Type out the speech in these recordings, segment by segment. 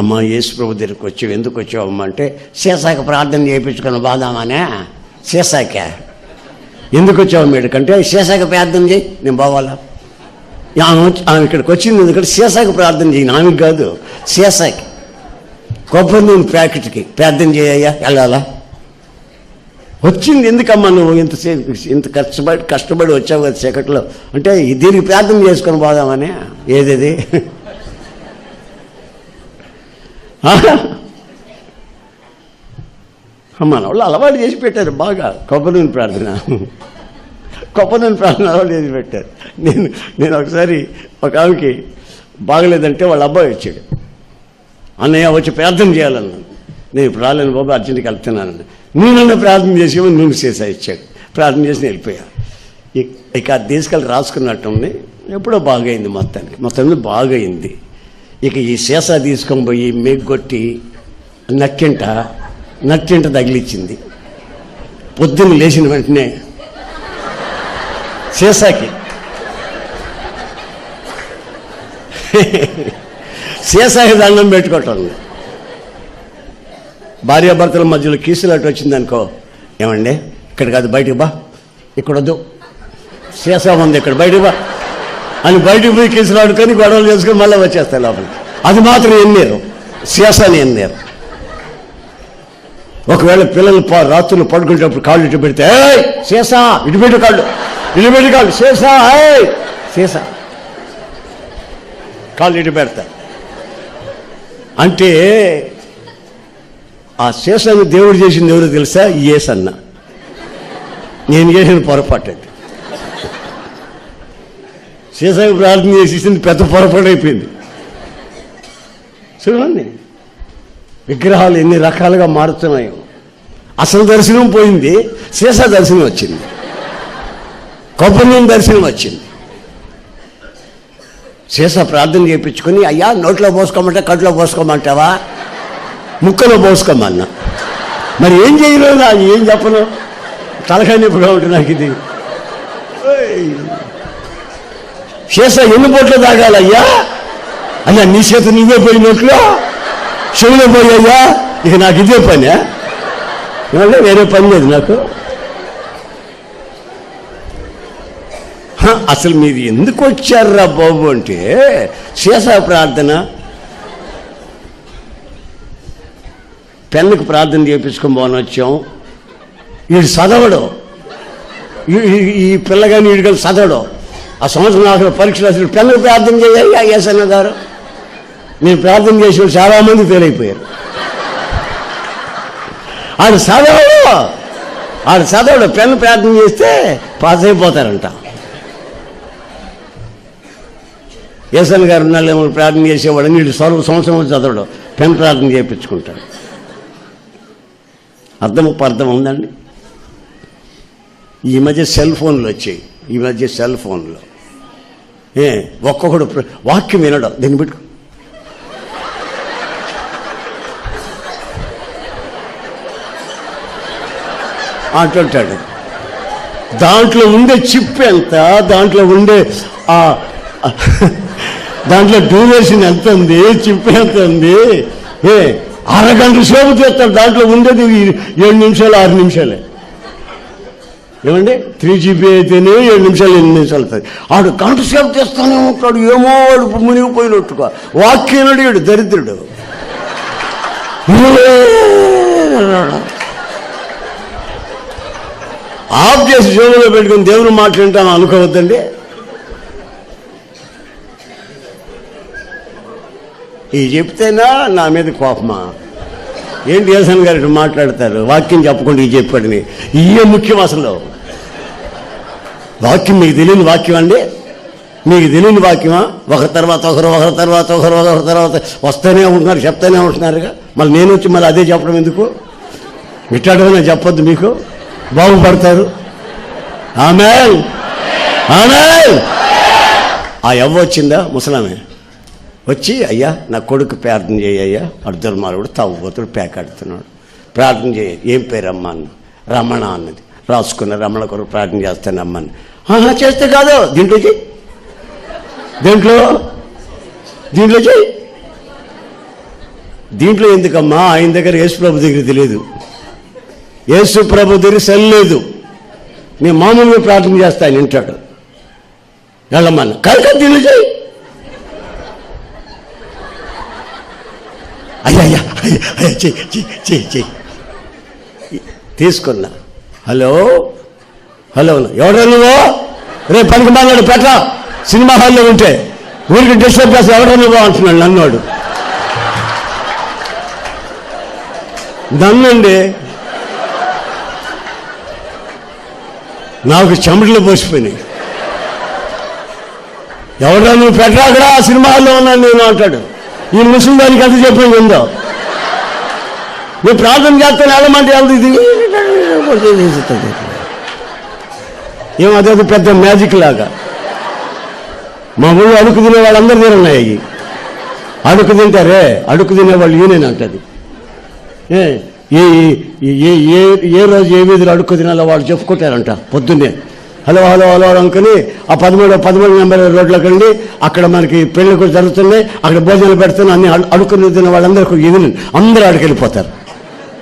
అమ్మ యేసు ప్రభు దగ్గరికి వచ్చావు. ఎందుకు వచ్చావు అమ్మ అంటే సీసాకి ప్రార్థన చేయించుకుని బాదామానే సీసాకే. ఎందుకు వచ్చావు మీడికంటే సీసాకి ప్రార్థన చేయి నేను పోవాలా? ఆమె ఆమె ఇక్కడికి వచ్చింది ఎందుకంటే సీసాకి ప్రార్థన చేయను ఆమెకి కాదు సీసాకి. కొబ్బరి నూనె ప్యాకెట్కి ప్రార్థన చేయయ్యా వెళ్ళాలా? వచ్చింది ఎందుకమ్మా నువ్వు? ఇంత ఇంత కష్టపడి కష్టపడి వచ్చావు కదా చీకట్లో. అంటే దీనికి ప్రార్థన చేసుకొని పోదామని. ఏదేది? మన వాళ్ళు అలవాటు చేసి పెట్టారు బాగా. కొబ్బరిని ప్రార్థన. కొబ్బరిని ప్రార్థన అలవాటు చేసి పెట్టారు. నేను నేను ఒకసారి ఒక ఆమెకి బాగలేదంటే వాళ్ళ అబ్బాయి వచ్చాడు. అన్నయ్య వచ్చి ప్రార్థన చేయాలన్నాను నేను ఇప్పుడు రాలేను బాబు అర్జెంట్కి వెళ్తున్నాను నూనె ప్రార్థన చేసి నూనె చేసా ఇచ్చాడు. ప్రార్థన చేసి వెళ్ళిపోయా. ఇక- ఇక తీసుకెళ్ళి రాసుకున్నట్టుంది ఎప్పుడో బాగైంది మొత్తానికి. మొత్తం బాగైంది. ఇక ఈ సీసా తీసుకొని పోయి మెగ్గొట్టి నక్కింట నక్కింట తగిలిచ్చింది. పొద్దున్న లేచిన వెంటనే సీసాకి. సీసాకి దండం పెట్టుకోవటం. భార్యాభర్తల మధ్యలో కీసులాట వచ్చిందనుకో ఏమండి? ఇక్కడ కాదు బయటకు బా. ఇక్కడ వద్దు సీసా ఉంది ఇక్కడ బయటకు బా. అని బయటికి పోయి కీసులాడుకొని గొడవలు చేసుకొని మళ్ళీ వచ్చేస్తాయి లోపలికి. అది మాత్రం ఎన్నేరు? సీసాని ఎన్నేరు? ఒకవేళ పిల్లలు రాత్రులు పడుకునేటప్పుడు కాళ్ళు ఇటు పెడితే ఏయ్ ఇటు పెట్టు కాళ్ళు ఇటు పెట్టు కాళ్ళు సీసా ఏయ్ కాళ్ళు ఇటు పెడతా. అంటే ఆ శేషాన్ని దేవుడు చేసింది ఎవరు తెలుసా? ఏసన్న. నేను చేసిన పొరపాటు అది ప్రార్థన చేసేసింది పెద్ద పొరపాటు అయిపోయింది. చూడండి. విగ్రహాలు ఎన్ని రకాలుగా మారుతున్నాయో. అసలు దర్శనం పోయింది శేష దర్శనం వచ్చింది. కొబ్బరి దర్శనం వచ్చింది. శేష ప్రార్థన చేయించుకొని అయ్యా నోట్లో పోసుకోమంటే కట్లో పోసుకోమంటావా? ముక్కలో పోసుకోమన్నా. మరి ఏం చేయలేదు? ఏం చెప్పను? తలకాయ ఇప్పుడు ఉంటుంది నాకు ఇది. చేసా ఎన్ని బొట్లు తాగాలయ్యా? అయ్యా నీ చేత నువ్వే పోయినట్లు చెవులో పోయాయ్యా ఇక నాకు ఇదే పనే. ఏమంటే వేరే పని లేదు నాకు. అసలు మీరు ఎందుకు వచ్చారా బాబు అంటే శేష ప్రార్థన. పెన్నుకు ప్రార్థన చేయించుకొని వచ్చాం. వీడు చదవడు ఈ- ఈ- పిల్లగాని వీడు కలిసి ఆ సంవత్సరం ఆఖరి పరీక్షలు అసలు పిల్లలు ప్రార్థన చేయాలి ఎస్ఎన్న గారు? నేను ప్రార్థన చేసిన చాలామంది ఫెయిల్ అయిపోయారు. ఆడు చదవడు. ఆడు చదవడు. పెన్ను ప్రార్థన చేస్తే పాస్ అయిపోతారంట. ఏసన్ గారు ఉన్నాళ్ళు ప్రార్థన చేసేవాడు. వీళ్ళు సర్వ సంవత్సరం చదవడు. పెన్ ప్రార్థన చేయించుకుంటాడు. అర్థం అర్థం ఉందండి? ఈ మధ్య సెల్ ఫోన్లు వచ్చాయి. ఈ మధ్య సెల్ ఫోన్లో. ఏ ఒక్కొక్కడు ప్ర- వాక్యం వినడం దీన్ని పెట్టు అంటుంటాడు. దాంట్లో ఉండే చిప్ ఎంత దాంట్లో ఉండే ఆ దాంట్లో డ్యూరేషన్ ఎంత ఉంది చిప్ ఎంత ఉంది ఏ అరగంట సేపు చేస్తాడు దాంట్లో ఉండేది ఏడు నిమిషాలు ఆరు నిమిషాలే. ఏమండి? త్రీ జీబీ అయితేనే ఏడు నిమిషాలు ఎనిమిది నిమిషాలు అవుతుంది ఆడు గంట సేపు చేస్తానే ఉంటాడు ఏమో వాడు మునిగిపోయినట్టుగా. వాక్యం అడిగాడు దరిద్రుడు. ఆఫ్ చేసి జోబులో పెట్టుకుని దేవుని మాట్లాడటాను అనుకోవద్దండి. ఇది చెప్తేనా? నా మీద కోపమా? ఏంటి దేశన్ గారు మాట్లాడతారు? వాక్యం చెప్పకుండా ఇది చెప్పాడని ఇయే ముఖ్యం అసలు వాక్యం మీకు తెలియని వాక్యం అండి. మీకు తెలియని వాక్యమా? ఒకరి తర్వాత ఒకరు ఒకరి తర్వాత ఒకరు ఒకరి తర్వాత వస్తూనే ఉంటున్నారు చెప్తూనే ఉంటున్నారుగా. మళ్ళీ నేను వచ్చి మళ్ళీ అదే చెప్పడం ఎందుకు? ఇట్లాంటివన్నా చెప్పొద్దు మీకు. బాగుపడతారు. ఆమె ఆమె ఆ ఎవ్వ వచ్చిందా? ముసలామే. వచ్చి అయ్యా నా కొడుకు ప్రార్థన చేయ్యా అర్ధర్మారుడు తాగుబోతుడు పేకాడుతున్నాడు. ప్రార్థన చేయ ఏం పేరు అన్న. రమణ అన్నది. రాసుకున్న రమణ కొరకు ప్రార్థన చేస్తాను అమ్మని ఆహా చేస్తే కాదు. దీంట్లో చెయ్యి. దీంట్లో? దీంట్లో చెయ్యి. దీంట్లో ఎందుకమ్మా? ఆయన దగ్గర యేసుప్రభు దగ్గర తెలియదు. యేసుప్రభు దగ్గర సెల్ లేదు. నేను మామూలుగా ప్రార్థన చేస్తా ఆయన వింటాడు. వెళ్ళమన్న కనుక దీన్ని చేయి అయ్యా అయ్యా అయ్యా అయ్యా చెయ్యి చెయ్యి చెయ్యి చెయ్యి. తీసుకున్నా. హలో? హలో ఎవడో నువ్వు? రేపు పనికి మాలాడు పెట్ట సినిమా హాల్లో ఉంటే. ఊరికి డిస్టర్బ్ చేస్తే ఎవడో నువ్వు అంటున్నాడు నన్నోడు. నన్నండి. నాకు చెమటలు పోసిపోయినాయి. ఎవడో నువ్వు పెట్టరా అక్కడ? సినిమా హాల్లో ఉన్నాను నేను అంటాడు. ఈ ముసలి దానికి ఎంత చెప్పింది ఉందో. నువ్వు ప్రార్థన చేస్తాను వెళ్ళమంటే వెళ్తుంది ఇది. ఏం అదే పెద్ద మ్యాజిక్ లాగా. మా ఊళ్ళో అడుగు తినే వాళ్ళందరూ తిరున్నాయి అవి అడుగు తింటారే అడుగు తినేవాళ్ళు ఈయన అంటది ఏ ఏ ఏ- ఏ ఏ రోజు ఏ వీధిలో అడుక్కు తినాలో వాళ్ళు చెప్పుకుంటారంట పొద్దున్నే. హలో హలో హలో అనుకుని ఆ పదమూడు పదమూడు నెంబర్ రోడ్లోకి వెళ్ళి అక్కడ మనకి పెళ్ళి కూడా జరుగుతున్నాయి. అక్కడ భోజనాలు పెడుతున్నాయి. అన్ని అడుక్కుని తిన్న వాళ్ళందరూ ఈవినింగ్ అందరూ అక్కడికి వెళ్ళిపోతారు.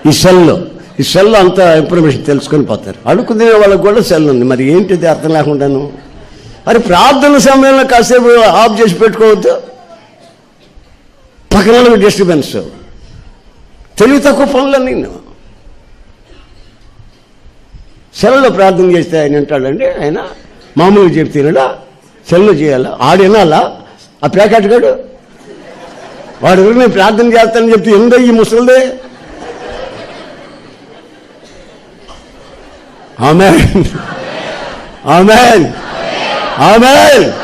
ఈ సెల్లో ఈ సెల్లో అంత ఇన్ఫర్మేషన్ తెలుసుకొని పోతారు. అడుక్కునే వాళ్ళకి కూడా సెల్ ఉంది. మరి ఏంటిది అర్థం లేకుండాను మరి ప్రార్థన సమయంలో కాసేపు ఆఫ్ చేసి పెట్టుకోవద్దు. పక్కన డిస్టర్బెన్స్ తెలివి తక్కువ పనులన్నీ సెల్లో ప్రార్థన చేస్తే ఆయన అంటాడండి ఆయన మామూలుగా చెప్తేనడా సెల్లో చేయాలా? ఆడినాలా ఆ ప్యాకెట్ గడు వాడు నేను ప్రార్థన చేస్తానని చెప్తే ఎందో ఈ ముసలిదే? Amen. Amen. Amen.